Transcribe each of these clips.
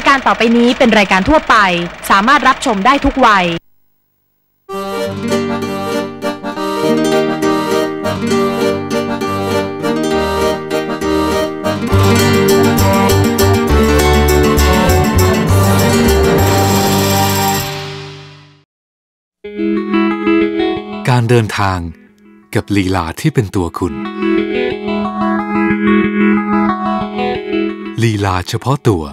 ายการต่อไปนี้เป็นรายการทั่วไป สามารถรับชมได้ทุกวัย การเดินทางกับลีลาที่เป็นตัวคุณ ลีลาเฉพาะตัว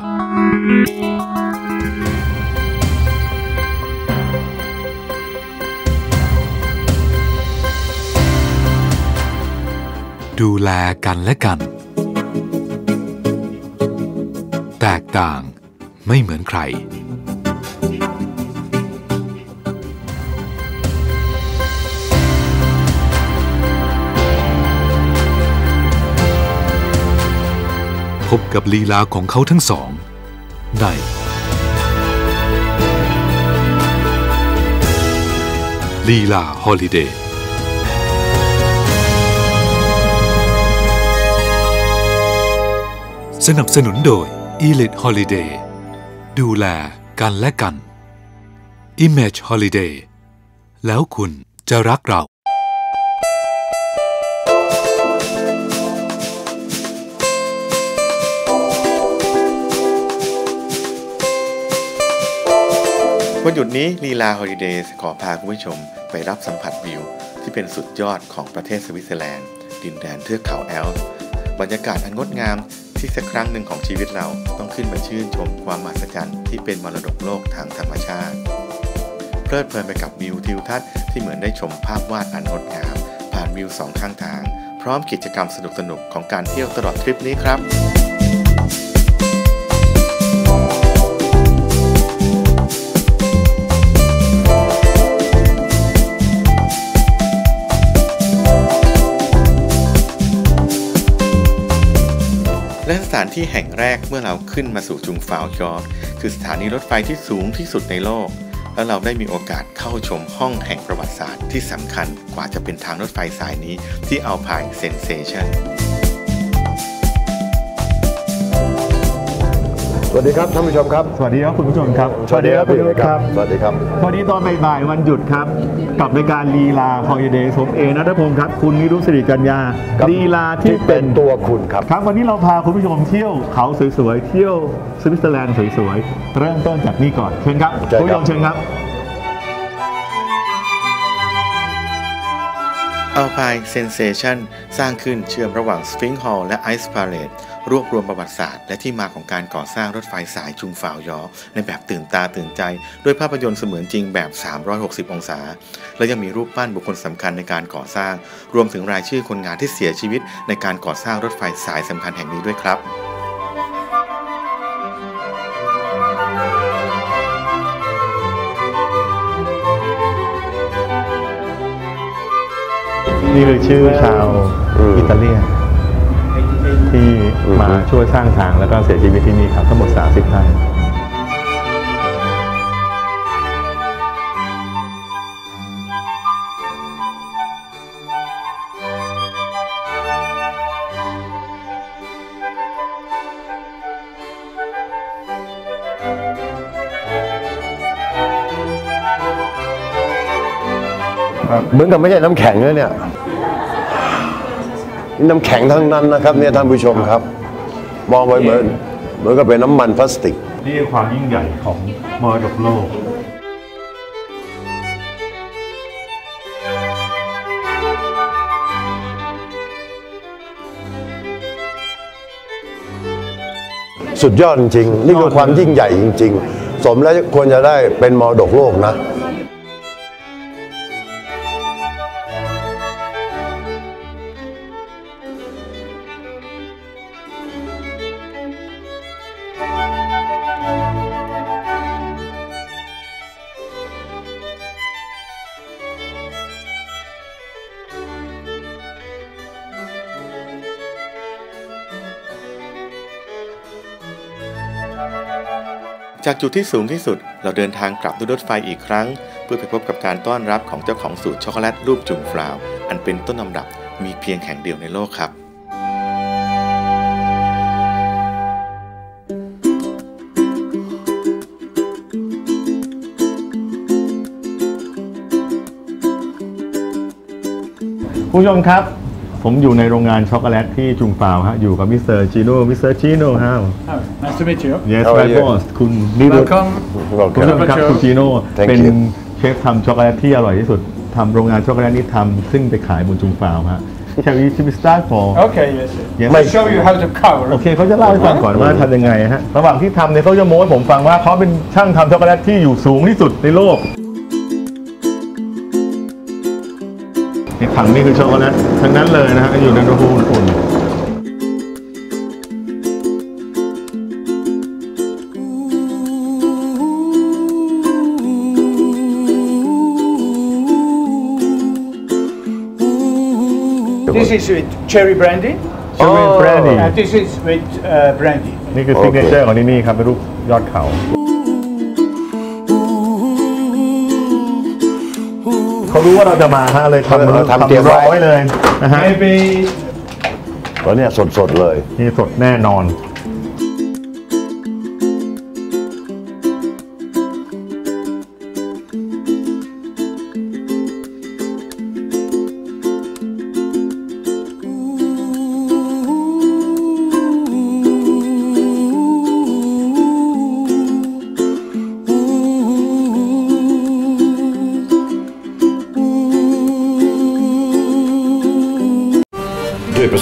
ดูแลกันและกัน แตกต่างไม่เหมือนใคร พบกับลีลาของเขาทั้งสอง ในลีลาฮอลิเดย์สนับสนุนโดย Elite Holiday ดูแลกันและกัน Image Holiday แล้วคุณจะรักเรา วันหยุดนี้ลีลาฮอลิเดย์ขอพาคุณผู้ชมไปรับสัมผัสวิว ที่เป็นสุดยอดของประเทศสวิตเซอร์แลนด์ ดินแดนเทือกเขาแอลป์บรรยากาศอันงดงามที่สักครั้งหนึ่งของชีวิตเราต้องขึ้นมาชื่นชมความมหัศจรรย์ที่เป็นมรดกโลกทางธรรมชาติ เพลิดเพลินไปกับวิวทิวทัศน์ที่เหมือนได้ชมภาพวาดอันงดงาม ผ่านวิวสองข้างทาง พร้อมกิจกรรมสนุกๆของการเที่ยวตลอดทริปนี้ครับ และสถานที่แห่งแรกเมื่อเราขึ้นมาสู่จุงฟาวยอร์คือสถานีรถไฟที่สูงที่สุดในโลก และเราได้มีโอกาสเข้าชมห้องแห่งประวัติศาสตร์ที่สำคัญกว่าจะเป็นทางรถไฟสายนี้ที่เอาพายเซนเซชันส วัสดีครับท่านผู้ชมครับ สวัสดีครับคุณผู้ชมครับ สวัสดีครับคุณผู้ชมครับ สวัสดีครับวันนี้ตอนบ่ายๆวันหยุดครับ กับรายการลีลาฮอลิเดย์ผมเอนัทพงศ์ครับ คุณนิรุตสิริกัญญาครับลีลาที่ที่เป็เป็นนตัวคุณครับ ครับวันนี้เราพาคุณผู้ชมเที่ยวเขาสวยๆ เที่ยวสวิตเซอร์แลนด์สวยๆ เริ่มต้นจากนี่ก่อน เชิญครับเชิญครับคุณผู้ชมเชิญครับ อัลพายเซนเซชันสร้างขึ้นเชื่อมระหว่างสฟิงค์ฮอลและไอซ์พาเลตรวบรวมประวัติศาสตร์และที่มาของการก่อสร้างรถไฟสายจุงฟาวยอ ในแบบตื่นตาตื่นใจ ด้วยภาพยนตร์เสมือนจริงแบบ 360 องศา และยังมีรูปปั้นบุคคลสำคัญในการก่อสร้าง รวมถึงรายชื่อคนงานที่เสียชีวิตในการก่อสร้างรถไฟสายสำคัญแห่งนี้ด้วยครับ นี่คือชื่อชาวอืมอิตาเลียนที่อืมมาช่วยสร้างทางแล้วก็เสียชีวิตที่นี่ครับทั้งหมด 30 ท่านเหมือนกับไม่ใช่น้ำแข็งเลยเนี่ย นี่น้ำแข็งทั้งนั้นนะครับเนี่ยท่านผู้ชมครับ มองไปเหมือนเหมือนกับเป็นน้ำมันพลาสติก นี่คือความยิ่งใหญ่ของมรดกโลก สุดยอดจริงๆนี่คือความยิ่งใหญ่จริง ๆ สมแล้วควรจะได้เป็นมรดกโลกนะ จากจุดที่สูงที่สุด เราเดินทางกลับด้วยรถไฟอีกครั้ง เพื่อไปพบกับการต้อนรับของเจ้าของสูตรช็อกโกแลตรูปจุ่มฟลาว อันเป็นต้นลำดับมีเพียงแห่งเดียวในโลกครับผู้ชมครับ ผมอยู่ในโรงงานช็อกโกแลตที่จุงฟาวฮะ อยู่กับมิสเตอร์จีโน่มิสเตอร์จีโน่ฮะ Oh, nice to meet you. Yes How are my you? boss คุณนิรุต Welcome. คุณผู้ชมครับ Welcome. คุณจีโน่ Thank เป็น you. เชฟทำช็อกโกแลตที่อร่อยที่สุดทำโรงงานช็อกโกแลตนี้ทำซึ่งไปขายบนจุงฟาวฮะ Shall we should we start for Okay, yes. Yes. I'll show you how to cover. โอเคเขาจะเล่าให้ฟังก่อนว่าทำยังไงฮะ ระหว่างที่ทำเนี่ยเขาจะโม้ให้ผมฟังว่าเขาเป็นช่างทำช็อกโกแลตที่อยู่สูงที่สุดในโลก ในถังนี่คือช็อกโกแลตทั้งนั้นเลยนะฮะอยู่ในอุณหภูมิอุ่นๆ This is with cherry brandy, เชอร์รี่แบรนดี้ and this is with uh, brandy. นี่คือซิกเนเจอร์ของที่นี่ครับเป็นรูปยอดเขา เขารู้ว่าเราจะมาฮะเลยทำเราทำเตรียมไว้รอไว้เลยนะฮะ Maybe แล้วเนี่ยสดๆเลย นี่สดแน่นอน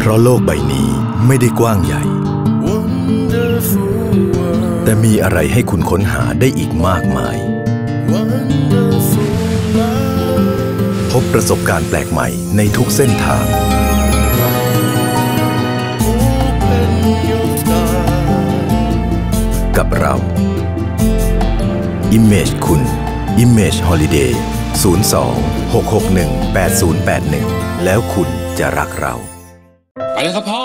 เพราะโลกใบนี้ไม่ได้กว้างใหญ่ แต่มีอะไรให้คุณค้นหาได้อีกมากมาย พบประสบการณ์แปลกใหม่ในทุกเส้นทาง กับเรา Image คุณ Image Holiday 02 661 8081 แล้วคุณจะรักเรา แล้วครับพ่อ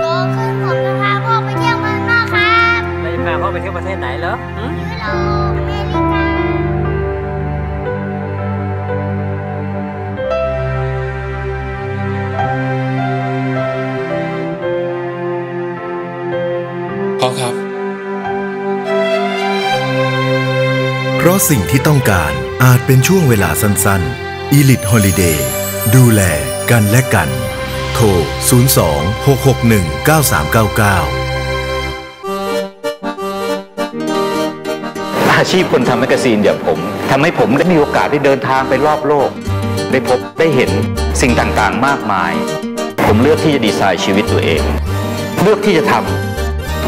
โตขึ้นผมจะพาพ่อไปเที่ยวเมืองนอกครับเราจะพาพ่อไปเที่ยวประเทศไหนเหรอหืมยุโรป พ่อครับ เพราะสิ่งที่ต้องการอาจเป็นช่วงเวลาสั้นๆ Elite Holiday ดูแลกันและกัน โทร 02 661 9399อาชีพคนทำแมกกาซีนอย่างผมทำให้ผมได้มีโอกาสได้เดินทางไปรอบโลก ได้พบได้เห็นสิ่งต่างๆมากมาย ผมเลือกที่จะดีไซน์ชีวิตตัวเอง เลือกที่จะทำ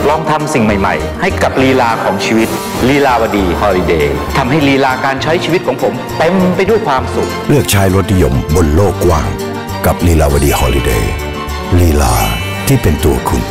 ลองทำสิ่งใหม่ๆ ให้กับลีลาของชีวิตลีลาวดีฮอลิเดย์ทำให้ลีลาการใช้ชีวิตของผมเต็มไปด้วยความสุข เลือกใช้รถนิยมบนโลกกว้าง กับลีลาวดีฮอลิเดย์ลีลาที่เป็นตัวคุณ